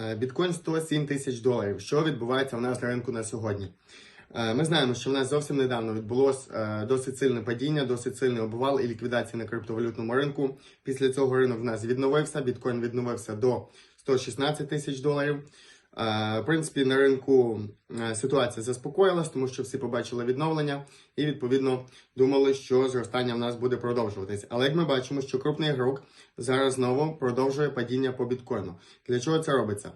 Е, Біткоін 107 тисяч доларів. Що відбувається в нас на ринку на сьогодні? Е, Ми знаємо, що в нас зовсім недавно відбулось е, досить сильне падіння, досить сильний обвал і ліквідація на криптовалютному ринку. Після цього ринок в нас відновився. Біткоін відновився до 116 тисяч доларів. Е, В принципі, на ринку е, ситуація заспокоїлась, тому що всі побачили відновлення і відповідно думали, що зростання в нас буде продовжуватись. Але як ми бачимо, що крупний ігрок зараз знову продовжує падіння по біткоїну. Для чого це робиться?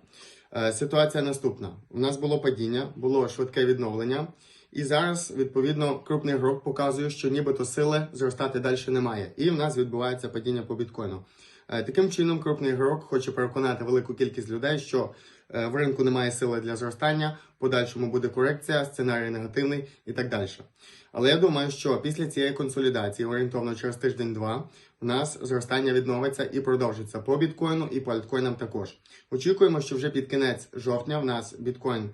Е, Ситуація наступна: у нас було падіння, було швидке відновлення, і зараз відповідно крупний ігрок показує, що нібито сили зростати далі немає, і в нас відбувається падіння по біткоїну. Е, Таким чином, крупний ігрок хоче переконати велику кількість людей, що е, в ринку немає сили для зростання, в подальшому буде корекція, сценарій негативний і так далі. Але я думаю, що після цієї консолідації, орієнтовно через тиждень-два, у нас зростання відновиться і продовжиться по біткоїну і по альткоїнам також. Очікуємо, що вже під кінець жовтня в нас біткоін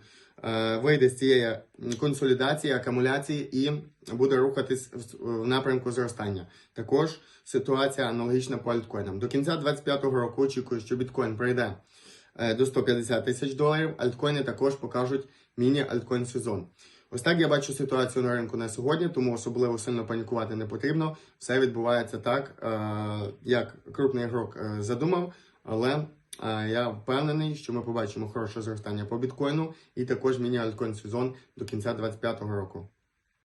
вийде з цієї консолідації, акумуляції і буде рухатись в, напрямку зростання. Також ситуація аналогічна по альткоїнам. До кінця 2025 року очікую, що біткоін прийде е, до 150 тисяч доларів. Альткоїни також покажуть міні-альткоін сезон. Ось так я бачу ситуацію на ринку на сьогодні, тому особливо сильно панікувати не потрібно. Все відбувається так, е, як крупний ігрок е, задумав, але е, я впевнений, що ми побачимо хороше зростання по біткоїну і також міні-альткоін сезон до кінця 2025 року.